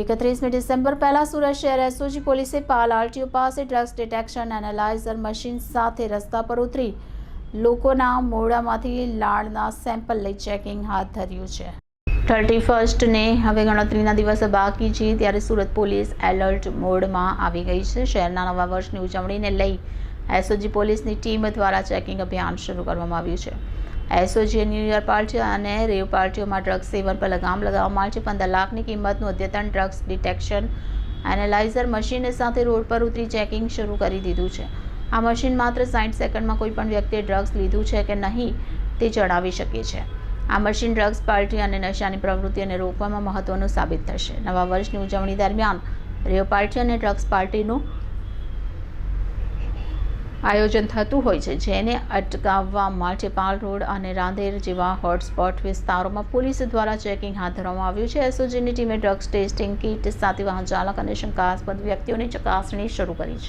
એકત્રીસમી December પહેલા સુરત શહેર SOG પોલીસે પાલ આરટીઓ પાસે ડ્રગ્સ ડિટેક્શન એનાલાઇઝર મશીન સાથે રસ્તા પર ઉતરી લોકોના મોડામાંથી લાળના સેમ્પલ લઈ ચેકિંગ હાથ ધર્યું છે થર્ટી ફર્સ્ટને હવે ગણતરીના દિવસ બાકી છે ત્યારે સુરત પોલીસ એલર્ટ મોડમાં આવી ગઈ છે શહેરના નવા વર્ષની ઉજવણીને લઈ એસઓજી પોલીસની ટીમ દ્વારા ચેકિંગ અભિયાન શરૂ કરવામાં આવ્યું છે। એસઓજીએ ન્યૂ યર પાર્ટીઓ અને રેવ પાર્ટીઓમાં ડ્રગ્સ સેવન પર લગામ લગાવવામાં આવે છે. પંદર લાખની કિંમતનું અદ્યતન drugs detection analyser machine road road પર ઉતરી ચેકિંગ શરૂ કરી દીધું છે. આ મશીન માત્ર સાઠ સેકન્ડમાં કોઈ પણ વ્યક્તિએ ડ્રગ્સ લીધું છે કે નહીં તે જણાવી શકે છે આ મશીન ડ્રગ્સ પાર્ટી અને નશાની પ્રવૃત્તિને રોકવામાં મહત્વનું સાબિત થશે. નવા વર્ષની ઉજવણી દરમિયાન રેવ પાર્ટી અને ડ્રગ્સ પાર્ટીનું આયોજન થતું હોય છે, જેને અટકાવવા માટે પાલ રોડ અને રાંદેર જેવા હોટસ્પોટ વિસ્તારોમાં પોલીસ દ્વારા ચેકિંગ હાથ ધરવામાં આવ્યું છે. એસઓજીની ટીમે ડ્રગ્સ ટેસ્ટિંગ કીટ સાથે વાહન ચાલક અને શંકાસ્પદ વ્યક્તિઓની ચકાસણી શરૂ કરી છે.